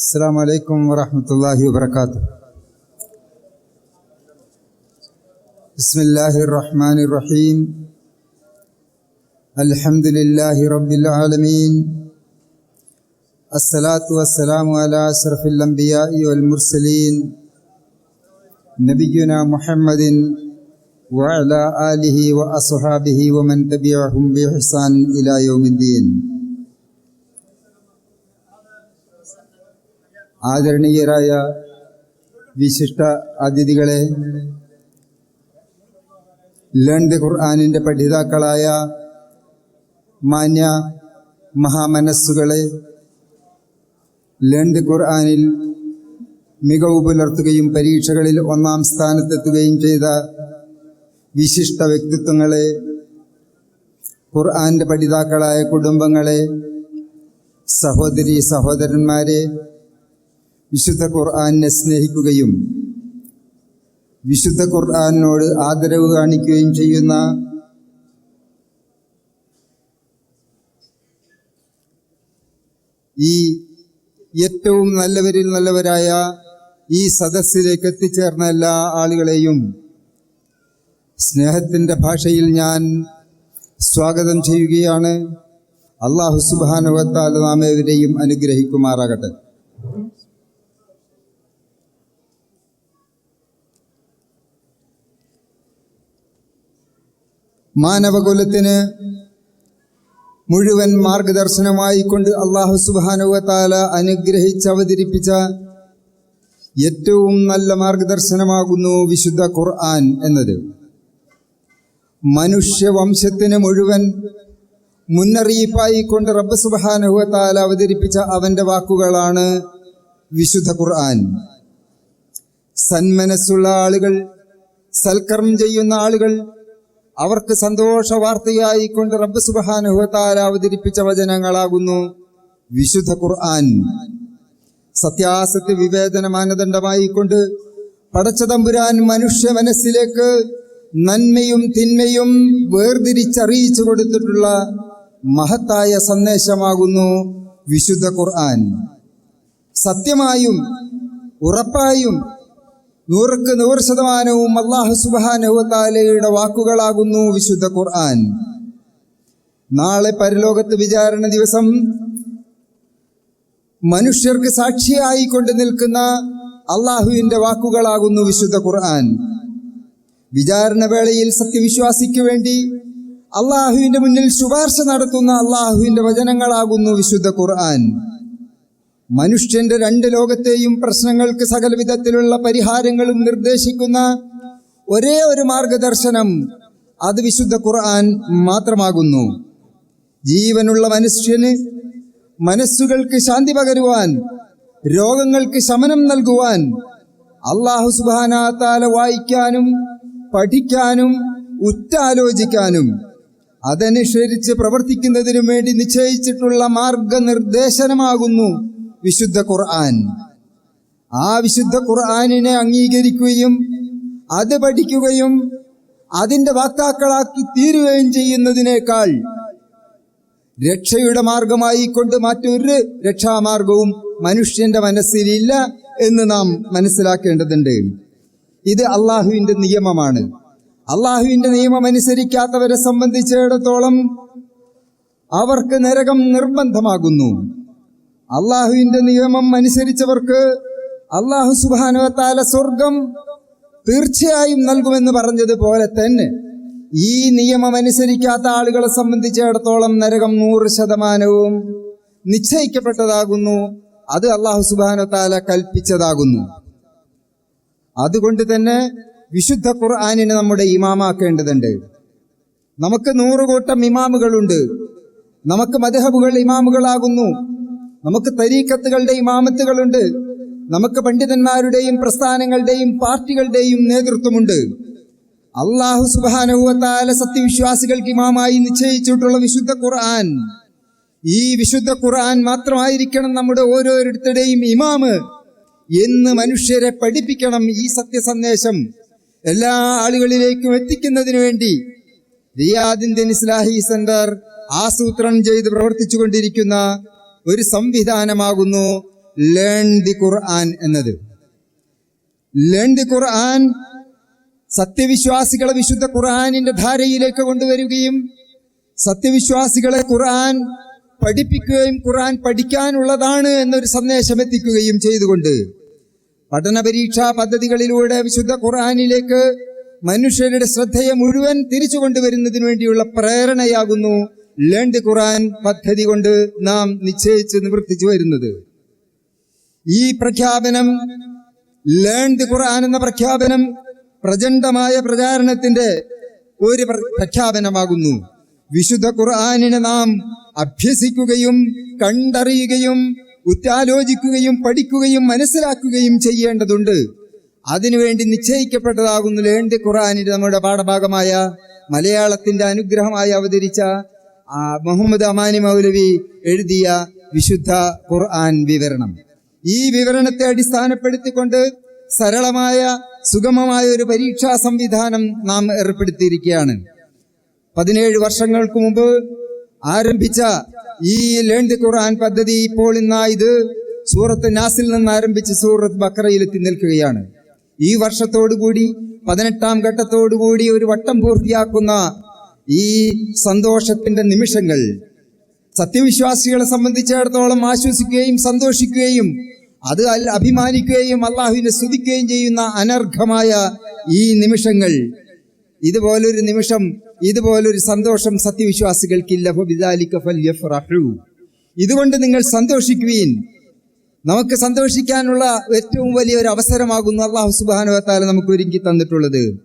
السلام عليكم ورحمة الله وبركاته. بسم الله الرحمن الرحيم. الحمد لله رب العالمين. الصلاة والسلام على أشرف الأنبياء والمرسلين. نبينا محمد وعلى آله وأصحابه ومن تبعهم بإحسان إلى يوم الدين. ആദരണീയരായ വിശിഷ്ട അതിഥികളെ ലേൺ ഖുർആാനിന്റെ പഠിതാക്കളായ മാന്യ മഹാമനസ്സുകളെ ലേൺ ഖുർആാനിൽ മികവ് പുലർത്തുകയും പരീക്ഷകളിൽ ഒന്നാം സ്ഥാനത്തെത്തുകയും ചെയ്ത വിശിഷ്ട വ്യക്തിത്വങ്ങളെ ഖുർആാന്റെ പഠിതാക്കളായ കുടുംബങ്ങളെ സഹോദരി സഹോദരന്മാരെ വിശുദ്ധ ഖുർആാനിനെ സ്നേഹിക്കുകയും വിശുദ്ധ ഖുർആാനിനോട് ആദരവ് കാണിക്കുകയും ചെയ്യുന്ന ഈ ഏറ്റവും നല്ലവരിൽ നല്ലവരായ ഈ സദസ്സിലേക്ക് എത്തിച്ചേർന്ന എല്ലാ ആളുകളെയും സ്നേഹത്തിന്റെ ഭാഷയിൽ ഞാൻ സ്വാഗതം ചെയ്യുകയാണ്. അള്ളാഹു സുബാനുവത്താൽ നാം ഏവരെയും അനുഗ്രഹിക്കുമാറാകട്ടെ. മാനവകുലത്തിന് മുഴുവൻ മാർഗദർശനമായി കൊണ്ട് അള്ളാഹു സുബാനുവത്താല അനുഗ്രഹിച്ച് അവതരിപ്പിച്ച ഏറ്റവും നല്ല മാർഗദർശനമാകുന്നു വിശുദ്ധ ഖുർആൻ എന്നത്. മനുഷ്യവംശത്തിന് മുഴുവൻ മുന്നറിയിപ്പായി കൊണ്ട് റബ്ബ് സുബാനുഹത്താൽ അവതരിപ്പിച്ച അവന്റെ വാക്കുകളാണ് വിശുദ്ധ ഖുർആൻ. സന്മനസ്സുള്ള ആളുകൾ സൽക്കർമ്മം ചെയ്യുന്ന ആളുകൾ അവർക്ക് സന്തോഷ വാർത്തയായി കൊണ്ട് റബ്ബ് സുബാനുഹത്താൽ അവതരിപ്പിച്ച വചനങ്ങളാകുന്നു. വിശുദ്ധ ഖുർആൻ. സത്യാസത്യ വിവേചന മാനദണ്ഡമായി കൊണ്ട് പടച്ച തമ്പുരാൻ മനുഷ്യ മനസ്സിലേക്ക് നന്മയും തിന്മയും വേർതിരിച്ചറിയിച്ചു കൊടുത്തിട്ടുള്ള മഹത്തായ സന്ദേശമാകുന്നു വിശുദ്ധ ഖുർആൻ. സത്യമായും ഉറപ്പായും നൂറുക്ക് നൂറ് ശതമാനവും അള്ളാഹു സുബാനുവത്താലയുടെ വാക്കുകളാകുന്നു വിശുദ്ധ ഖുർആൻ. നാളെ പരലോകത്ത് വിചാരണ ദിവസം. മനുഷ്യർക്ക് സാക്ഷിയായി കൊണ്ട് നിൽക്കുന്ന അള്ളാഹുവിന്റെ വാക്കുകളാകുന്നു വിശുദ്ധ ഖുർആൻ. വിചാരണ വേളയിൽ സത്യവിശ്വാസിക്ക് വേണ്ടി അള്ളാഹുവിന്റെ മുന്നിൽ ശുപാർശ നടത്തുന്ന അള്ളാഹുവിന്റെ വചനങ്ങളാകുന്നു വിശുദ്ധ ഖുർആൻ. മനുഷ്യന്റെ രണ്ട് ലോകത്തെയും പ്രശ്നങ്ങൾക്ക് സകല വിധത്തിലുള്ള പരിഹാരങ്ങളും നിർദ്ദേശിക്കുന്ന ഒരേ ഒരു മാർഗദർശനം അത് വിശുദ്ധ ഖുർആൻ മാത്രമാകുന്നു. ജീവനുള്ള മനുഷ്യന് മനസ്സുകൾക്ക് ശാന്തി പകരുവാൻ രോഗങ്ങൾക്ക് ശമനം നൽകുവാൻ അള്ളാഹു സുബാനാത്താല വായിക്കാനും പഠിക്കാനും ഉറ്റാലോചിക്കാനും അതനുസരിച്ച് പ്രവർത്തിക്കുന്നതിനു വേണ്ടി നിശ്ചയിച്ചിട്ടുള്ള മാർഗനിർദ്ദേശനമാകുന്നു. വിശുദ്ധ ഖുർആൻ. ആ വിശുദ്ധ ഖുർആാനിനെ അംഗീകരിക്കുകയും അത് പഠിക്കുകയും അതിന്റെ വാക്താക്കളാക്കി തീരുകയും ചെയ്യുന്നതിനേക്കാൾ രക്ഷയുടെ മാർഗമായി കൊണ്ട് മറ്റൊരു രക്ഷാമാർഗവും മനുഷ്യന്റെ മനസ്സിലില്ല എന്ന് നാം മനസ്സിലാക്കേണ്ടതുണ്ട്. ഇത് അള്ളാഹുവിന്റെ നിയമമാണ്. അള്ളാഹുവിന്റെ നിയമം അനുസരിക്കാത്തവരെ സംബന്ധിച്ചിടത്തോളം അവർക്ക് നരകം നിർബന്ധമാകുന്നു. അള്ളാഹുവിന്റെ നിയമം അനുസരിച്ചവർക്ക് അള്ളാഹു സുബാനുവത്താല സ്വർഗം തീർച്ചയായും നൽകുമെന്ന് പറഞ്ഞതുപോലെ തന്നെ ഈ നിയമം അനുസരിക്കാത്ത ആളുകളെ സംബന്ധിച്ചിടത്തോളം നരകം നൂറ് ശതമാനവും നിശ്ചയിക്കപ്പെട്ടതാകുന്നു. അത് അള്ളാഹു സുബാനുവത്താല കൽപ്പിച്ചതാകുന്നു. അതുകൊണ്ട് തന്നെ വിശുദ്ധ ഖുർആാനിനെ നമ്മുടെ ഇമാമാക്കേണ്ടതുണ്ട്. നമുക്ക് നൂറുകൂട്ടം ഇമാമുകളുണ്ട്. നമുക്ക് മദഹബുകൾ ഇമാമുകളാകുന്നു. നമുക്ക് തരീക്കത്തുകളുടെ ഇമാമത്തുകളുണ്ട് നമുക്ക് പണ്ഡിതന്മാരുടെയും പ്രസ്ഥാനങ്ങളുടെയും പാർട്ടികളുടെയും നേതൃത്വമുണ്ട്. അള്ളാഹു സുബാനുവത്താല സത്യവിശ്വാസികൾക്ക് ഇമാമായി നിശ്ചയിച്ചിട്ടുള്ള വിശുദ്ധ ഖുർആൻ. ഈ വിശുദ്ധ ഖുർആൻ മാത്രമായിരിക്കണം നമ്മുടെ ഓരോരുത്തരുടെയും ഇമാമ്. എന്ന് മനുഷ്യരെ പഠിപ്പിക്കണം ഈ സത്യസന്ദേശം. എല്ലാ ആളുകളിലേക്കും എത്തിക്കുന്നതിന് വേണ്ടി റിയാദ് ഇന്ത്യൻ ഇസ്ലാഹി സെന്റർ ആസൂത്രണം ചെയ്ത് പ്രവർത്തിച്ചു കൊണ്ടിരിക്കുന്ന ഒരു സംവിധാനമാകുന്നു. ലേൺ ദി ഖുർആൻ എന്നത്. ലേൺ ദി ഖുർആൻ സത്യവിശ്വാസികളെ വിശുദ്ധ ഖുർആാനിന്റെ ധാരയിലേക്ക് കൊണ്ടുവരികയും സത്യവിശ്വാസികളെ ഖുർആൻ പഠിപ്പിക്കുകയും ഖുർആൻ പഠിക്കാനുള്ളതാണ് എന്നൊരു സന്ദേശം എത്തിക്കുകയും ചെയ്തുകൊണ്ട് പഠന പരീക്ഷാ പദ്ധതികളിലൂടെ വിശുദ്ധ ഖുർആാനിലേക്ക് മനുഷ്യരുടെ ശ്രദ്ധയെ മുഴുവൻ തിരിച്ചു കൊണ്ടുവരുന്നതിന് വേണ്ടിയുള്ള പ്രേരണയാകുന്നു. ലേണ്ട് ഖുറാൻ പദ്ധതി കൊണ്ട് നാം നിശ്ചയിച്ച് നിവർത്തിച്ചു വരുന്നത്. ഈ പ്രഖ്യാപനം ലേൺ ദി ഖുർആൻ എന്ന പ്രഖ്യാപനം പ്രചണ്ഡമായ പ്രചാരണത്തിന്റെ ഒരു പ്ര- പ്രഖ്യാപനമാകുന്നു. വിശുദ്ധ ഖുർആനിനെ നാം അഭ്യസിക്കുകയും കണ്ടറിയുകയും ഉറ്റാലോചിക്കുകയും പഠിക്കുകയും മനസ്സിലാക്കുകയും ചെയ്യേണ്ടതുണ്ട്. അതിനുവേണ്ടി നിശ്ചയിക്കപ്പെട്ടതാകുന്നു ലേൺ ദി ഖുർആനിന്റെ നമ്മുടെ പാഠഭാഗമായ മലയാളത്തിന്റെ അനുഗ്രഹമായി അവതരിച്ച മുഹമ്മദ് അമാനി മൗലവി എഴുതിയ വിശുദ്ധ ഖുർആൻ വിവരണം. ഈ വിവരണത്തെ അടിസ്ഥാനപ്പെടുത്തിക്കൊണ്ട് സരളമായ സുഗമമായ ഒരു പരീക്ഷാ സംവിധാനം നാം ഏർപ്പെടുത്തിയിരിക്കുകയാണ്. പതിനേഴ് വർഷങ്ങൾക്ക് മുമ്പ് ആരംഭിച്ച ഈ ലേൺ ദി ഖുർആൻ പദ്ധതി ഇപ്പോൾ ഇന്ന് ഇത് സൂറത്ത് നാസിൽ നിന്ന് ആരംഭിച്ച് സൂറത്ത് ബക്രയിലെത്തി നിൽക്കുകയാണ്. ഈ വർഷത്തോടുകൂടി പതിനെട്ടാം ഘട്ടത്തോടുകൂടി ഒരു വട്ടം പൂർത്തിയാക്കുന്ന ഈ സന്തോഷത്തിന്റെ നിമിഷങ്ങൾ സത്യവിശ്വാസികളെ സംബന്ധിച്ചിടത്തോളം ആശ്വസിക്കുകയും സന്തോഷിക്കുകയും അത് അഭിമാനിക്കുകയും അള്ളാഹുവിനെ സ്തുതിക്കുകയും ചെയ്യുന്ന അനർഘമായ ഈ നിമിഷങ്ങൾ. ഇതുപോലൊരു നിമിഷം ഇതുപോലൊരു സന്തോഷം ഫല്യഫ്റഹു. ഇതുകൊണ്ട് നിങ്ങൾ സന്തോഷിക്കുവീൻ. നമുക്ക് സന്തോഷിക്കാനുള്ള ഏറ്റവും വലിയ ഒരു അവസരമാകുന്നു അള്ളാഹു സുബാനുവത്താല നമുക്ക് ഒരുക്കി തന്നിട്ടുള്ളത്.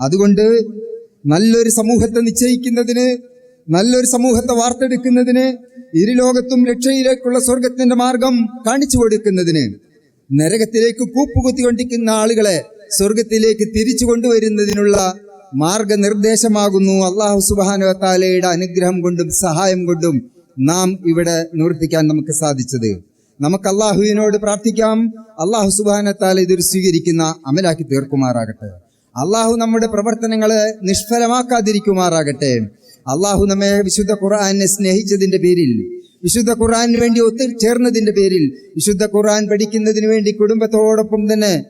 അതുകൊണ്ട് നല്ലൊരു സമൂഹത്തെ നിശ്ചയിക്കുന്നതിന് നല്ലൊരു സമൂഹത്തെ വാർത്തെടുക്കുന്നതിന് ഇരുലോകത്തും രക്ഷയിലേക്കുള്ള സ്വർഗത്തിന്റെ മാർഗം കാണിച്ചു കൊടുക്കുന്നതിന് നരകത്തിലേക്ക് കൂപ്പുകുത്തിക്കൊണ്ടിരിക്കുന്ന ആളുകളെ സ്വർഗത്തിലേക്ക് തിരിച്ചു കൊണ്ടുവരുന്നതിനുള്ള മാർഗനിർദ്ദേശമാകുന്നു. അള്ളാഹു സുബാനുവത്താലയുടെ അനുഗ്രഹം കൊണ്ടും സഹായം കൊണ്ടും നാം ഇവിടെ നിവർത്തിക്കാൻ നമുക്ക് സാധിച്ചത്. നമുക്ക് അള്ളാഹുവിനോട് പ്രാർത്ഥിക്കാം. അള്ളാഹു സുബാനത്താല ഇതൊരു സ്വീകരിക്കുന്ന അമലാക്കി തീർക്കുമാറാകട്ടെ. അള്ളാഹു നമ്മുടെ പ്രവർത്തനങ്ങളെ നിഷ്ഫലമാക്കാതിരിക്കുമാറാകട്ടെ. അള്ളാഹു നമ്മെ വിശുദ്ധ ഖുർആാനെ സ്നേഹിച്ചതിന്റെ പേരിൽ വിശുദ്ധ ഖുർആാനു വേണ്ടി ഒത്തുചേർന്നതിന്റെ പേരിൽ വിശുദ്ധ ഖുർആൻ പഠിക്കുന്നതിന് വേണ്ടി കുടുംബത്തോടൊപ്പം തന്നെ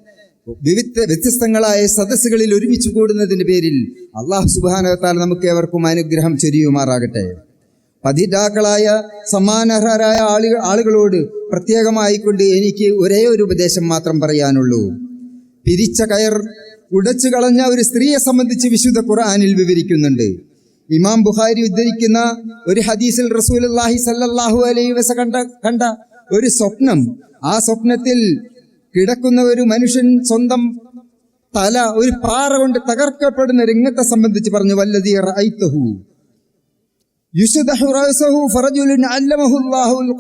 വിവിധ വ്യത്യസ്തങ്ങളായ സദസ്സുകളിൽ ഒരുമിച്ച് കൂടുന്നതിന്റെ പേരിൽ അള്ളാഹു സുബാനത്താൽ നമുക്ക് ഏവർക്കും അനുഗ്രഹം ചൊരിയുമാറാകട്ടെ. പതിറ്റാക്കളായ സമ്മാനർഹരായ ആളുകൾ ആളുകളോട് പ്രത്യേകമായിക്കൊണ്ട് എനിക്ക് ഒരേ ഒരു ഉപദേശം മാത്രം പറയാനുള്ളൂ. പിരിച്ച കയർ ഉടച്ചു കളഞ്ഞ ഒരു സ്ത്രീയെ സംബന്ധിച്ച് വിശുദ്ധ ഖുർആാനിൽ വിവരിക്കുന്നുണ്ട്. ഇമാം ബുഖാരി ഉദ്ധരിക്കുന്ന ഒരു ഹദീസിൽ റസൂൽ അള്ളാഹി സല്ലാഹു അലൈ വസ കണ്ട കണ്ട ഒരു സ്വപ്നം. ആ സ്വപ്നത്തിൽ കിടക്കുന്ന ഒരു മനുഷ്യൻ സ്വന്തം തല ഒരു പാറ കൊണ്ട് തകർക്കപ്പെടുന്ന രംഗത്തെ സംബന്ധിച്ച് പറഞ്ഞു വല്ലതി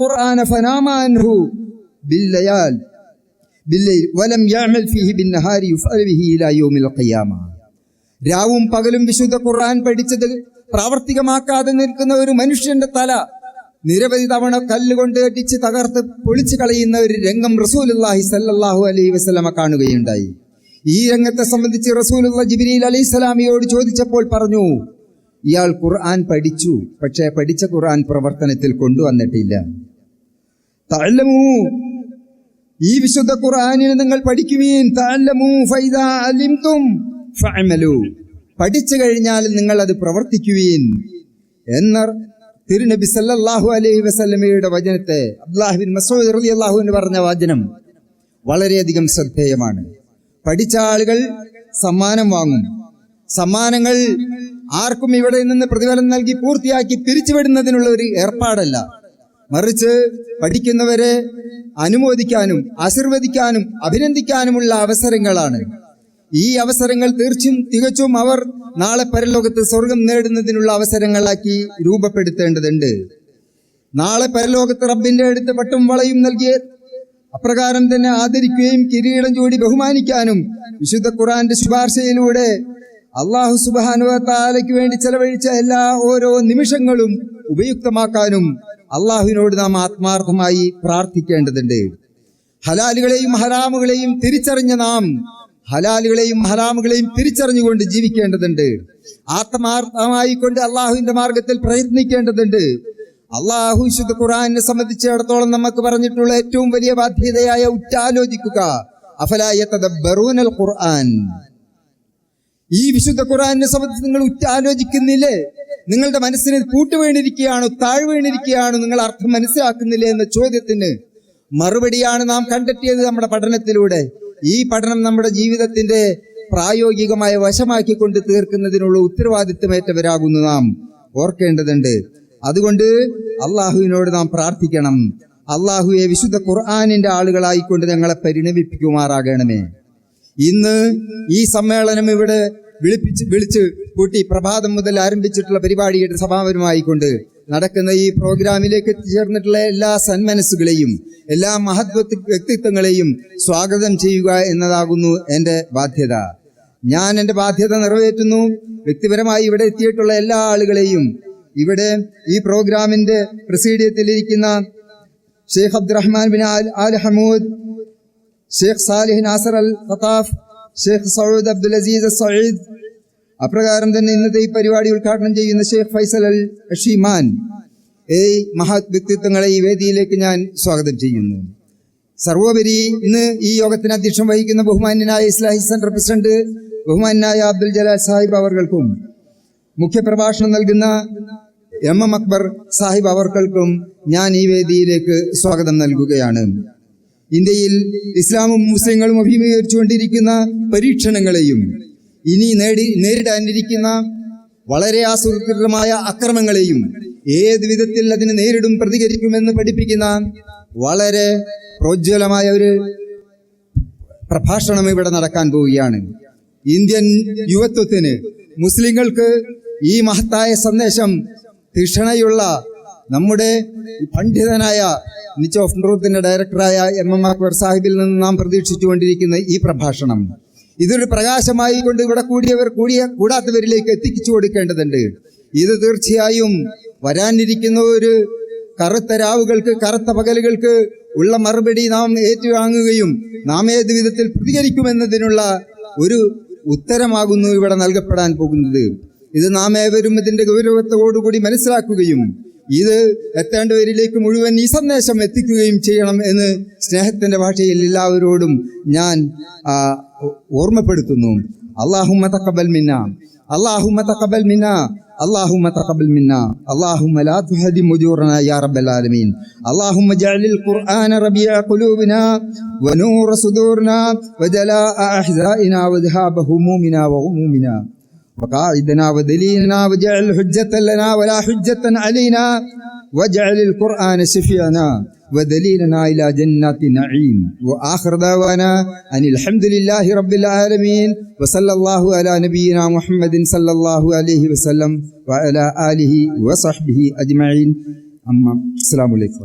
ഖുർആന ഫനാമാൻഹു ബില്ലയാൽ വലം നഹാരി ഇലാ യൗമിൽ ഖിയാമ രാവും പകലും വിശുദ്ധ ഖുർആൻ പഠിച്ചത് പ്രാവർത്തികമാക്കാതെ നിൽക്കുന്ന ഒരു മനുഷ്യന്റെ തല നിരവധി തവണ കല്ലുകൊണ്ട് അടിച്ച് തകർത്ത് പൊളിച്ചു കളയുന്ന ഒരു രംഗം റസൂലുല്ലാഹി സല്ലാഹു അലൈ വസ്ലമ കാണുകയുണ്ടായി. ഈ രംഗത്തെ സംബന്ധിച്ച് റസൂൽ ജിബിരി അലൈഹി സ്വലാമിയോട് ചോദിച്ചപ്പോൾ പറഞ്ഞു ഇയാൾ ഖുർആൻ പഠിച്ചു പക്ഷേ പഠിച്ച ഖുർആൻ പ്രവർത്തനത്തിൽ കൊണ്ടുവന്നിട്ടില്ല. തള്ളമൂ ഈ വിശുദ്ധ ഖുർആനിനെ നിങ്ങൾ പഠിക്കുവീൻ പഠിച്ചു കഴിഞ്ഞാൽ നിങ്ങൾ അത് പ്രവർത്തിക്കുവീൻ. എന്നർ തിരുനബി സല്ലാഹു അലൈഹി വസല്ലമയുടെ വചനത്തെ അബ്ദുല്ലാഹിബിൻ മസൂദ് അലി അള്ളാഹുവിന് പറഞ്ഞ വചനം വളരെയധികം ശ്രദ്ധേയമാണ്. പഠിച്ച ആളുകൾ സമ്മാനം വാങ്ങും. സമ്മാനങ്ങൾ ആർക്കും ഇവിടെ നിന്ന് പ്രതിഫലം നൽകി പൂർത്തിയാക്കി പിരിച്ചുവിടുന്നതിനുള്ള ഒരു ഏർപ്പാടല്ല. മറിച്ച് പഠിക്കുന്നവരെ അനുമോദിക്കാനും ആശീർവദിക്കാനും അഭിനന്ദിക്കാനുമുള്ള അവസരങ്ങളാണ്. ഈ അവസരങ്ങൾ തീർച്ചും തികച്ചും അവർ നാളെ പരലോകത്ത് സ്വർഗം നേടുന്നതിനുള്ള അവസരങ്ങളാക്കി രൂപപ്പെടുത്തേണ്ടതുണ്ട്. നാളെ പരലോകത്ത് റബ്ബിന്റെ അടുത്ത് പട്ടും വളയും നൽകിയ അപ്രകാരം തന്നെ ആദരിക്കുകയും കിരീടം ചൂടി ബഹുമാനിക്കാനും വിശുദ്ധ ഖുറാന്റെ ശുപാർശയിലൂടെ അള്ളാഹു സുബാനുവ താലയ്ക്ക് വേണ്ടി ചെലവഴിച്ച എല്ലാ ഓരോ നിമിഷങ്ങളും ഉപയുക്തമാക്കാനും അള്ളാഹുവിനോട് നാം ആത്മാർത്ഥമായി പ്രാർത്ഥിക്കേണ്ടതുണ്ട്. ഹലാലുകളെയും ഹറാമുകളെയും തിരിച്ചറിഞ്ഞ നാം ഹലാലുകളെയും ഹറാമുകളെയും തിരിച്ചറിഞ്ഞുകൊണ്ട് ജീവിക്കേണ്ടതുണ്ട്. ആത്മാർത്ഥമായി കൊണ്ട് അള്ളാഹുവിന്റെ മാർഗത്തിൽ പ്രയത്നിക്കേണ്ടതുണ്ട്. അള്ളാഹു വിശുദ്ധ ഖുറാനെ സംബന്ധിച്ചിടത്തോളം നമുക്ക് പറഞ്ഞിട്ടുള്ള ഏറ്റവും വലിയ ബാധ്യതയായ ഉറ്റാലോചിക്കുക. ഖുർആൻ. ഈ വിശുദ്ധ ഖുറാനെ സംബന്ധിച്ച് നിങ്ങൾ ഉറ്റാലോചിക്കുന്നില്ലേ? നിങ്ങളുടെ മനസ്സിന് പൂട്ട് താഴ്വീണിരിക്കുകയാണോ താഴ് വീണിരിക്കുകയാണോ നിങ്ങൾ അർത്ഥം മനസ്സിലാക്കുന്നില്ല എന്ന ചോദ്യത്തിന് മറുപടിയാണ് നാം കണ്ടെത്തിയത് നമ്മുടെ പഠനത്തിലൂടെ. ഈ പഠനം നമ്മുടെ ജീവിതത്തിന്റെ പ്രായോഗികമായ വശമാക്കിക്കൊണ്ട് തീർക്കുന്നതിനുള്ള ഉത്തരവാദിത്തമേറ്റവരാകുന്നു നാം. ഓർക്കേണ്ടതുണ്ട്. അതുകൊണ്ട് അള്ളാഹുവിനോട് നാം പ്രാർത്ഥിക്കണം. അള്ളാഹുവെ വിശുദ്ധ ഖുർആാനിന്റെ ആളുകളായിക്കൊണ്ട് ഞങ്ങളെ പരിണമിപ്പിക്കുമാറാകണമേ. ഇന്ന് ഈ സമ്മേളനം ഇവിടെ വിളിപ്പിച്ച് വിളിച്ച് കൂട്ടി പ്രഭാതം മുതൽ ആരംഭിച്ചിട്ടുള്ള പരിപാടിയുടെ സമാപനമായിക്കൊണ്ട് നടക്കുന്ന ഈ പ്രോഗ്രാമിലേക്ക് എത്തിച്ചേർന്നിട്ടുള്ള എല്ലാ സന്മനസ്സുകളെയും എല്ലാ മഹത്വ വ്യക്തിത്വങ്ങളെയും സ്വാഗതം ചെയ്യുക എന്നതാകുന്നു എന്റെ ബാധ്യത. ഞാൻ എന്റെ ബാധ്യത നിറവേറ്റുന്നു. വ്യക്തിപരമായി ഇവിടെ എത്തിയിട്ടുള്ള എല്ലാ ആളുകളെയും ഇവിടെ ഈ പ്രോഗ്രാമിന്റെ പ്രസീഡിയത്തിലിരിക്കുന്ന Sheikh Abdulrahman bin Al Al Hamood Sheikh Salih Nasser Al Khattaf Sheikh Saud Abdul Aziz Sayyid അപ്രകാരം തന്നെ ഇന്നത്തെ ഈ പരിപാടി ഉദ്ഘാടനം ചെയ്യുന്ന ഷെയ്ഖ് ഫൈസൽ അൽ ഷീമാൻ ഈ മഹത് വ്യക്തിത്വങ്ങളെ ഈ വേദിയിലേക്ക് ഞാൻ സ്വാഗതം ചെയ്യുന്നു. സർവോപരി ഇന്ന് ഈ യോഗത്തിന് അധ്യക്ഷം വഹിക്കുന്ന ബഹുമാന്യനായ ഇസ്ലാഹി സെന്റർ പ്രസിഡന്റ് ബഹുമാന്യനായ അബ്ദുൽ ജലാൽ സാഹിബ് അവർക്കും മുഖ്യപ്രഭാഷണം നൽകുന്ന എം എം അക്ബർ സാഹിബ് അവർക്കും ഞാൻ ഈ വേദിയിലേക്ക് സ്വാഗതം നൽകുകയാണ്. ഇന്ത്യയിൽ ഇസ്ലാമും മുസ്ലിങ്ങളും അഭിമുഖീകരിച്ചുകൊണ്ടിരിക്കുന്ന പരീക്ഷണങ്ങളെയും ഇനി നേടി നേരിടാനിരിക്കുന്ന വളരെ ആസൂത്രിതമായ അക്രമങ്ങളെയും ഏത് വിധത്തിൽ അതിനെ നേരിടും പ്രതികരിക്കുമെന്ന് പഠിപ്പിക്കുന്ന വളരെ പ്രോജ്വലമായ ഒരു പ്രഭാഷണം ഇവിടെ നടക്കാൻ പോവുകയാണ്. ഇന്ത്യൻ യുവത്വത്തിന് മുസ്ലിങ്ങൾക്ക് ഈ മഹത്തായ സന്ദേശം തീക്ഷണയുള്ള നമ്മുടെ പണ്ഡിതനായ നിച്ച് ഓഫ് ട്രൂത്തിന്റെ ഡയറക്ടറായ എം എം അക്ബർ സാഹിബിൽ നിന്ന് നാം പ്രതീക്ഷിച്ചുകൊണ്ടിരിക്കുന്ന ഈ പ്രഭാഷണം. ഇതൊരു പ്രകാശമായി കൊണ്ട് ഇവിടെ കൂടിയവർ കൂടിയ കൂടാത്തവരിലേക്ക് എത്തിച്ചു കൊടുക്കേണ്ടതുണ്ട്. ഇത് തീർച്ചയായും വരാനിരിക്കുന്ന ഒരു കറുത്ത രാവുകൾക്ക് കറുത്ത പകലുകൾക്ക് ഉള്ള മറുപടി നാം ഏറ്റുവാങ്ങുകയും നാം ഏത് വിധത്തിൽ പ്രതികരിക്കുമെന്നതിനുള്ള ഒരു ഉത്തരമാകുന്നു ഇവിടെ നൽകപ്പെടാൻ പോകുന്നത്. ഇത് നാം ഏവരും ഇതിന്റെ ഗൗരവത്തോടുകൂടി മനസ്സിലാക്കുകയും ഇത് എത്തേണ്ടവരിലേക്ക് മുഴുവൻ ഈ സന്ദേശം എത്തിക്കുകയും ചെയ്യണം എന്ന് സ്നേഹത്തിന്റെ ഭാഷയിൽ എല്ലാവരോടും ഞാൻ ആ, ഓർമ്മപ്പെടുത്തുന്നു അള്ളാഹുമ്മ തക്കബൽ മിന്ന അള്ളാഹുമ്മ തക്കബൽ മിന്ന اللهم تقبل منا اللهم لا تهدم أجورنا يا رب العالمين اللهم اجعل القرآن ربيع قلوبنا ونور صدورنا وجلاء أحزائنا وذهاب همومنا وغمومنا وقائدنا ودليلنا واجعل حجة لنا ولا حجة علينا واجعل القرآن شفيعنا ودليلنا إلى جنات النعيم وآخر دعوانا أن الحمد لله رب العالمين وصلى الله على نبينا محمد صلى الله عليه وسلم وعلى آله وصحبه أجمعين أما السلام عليكم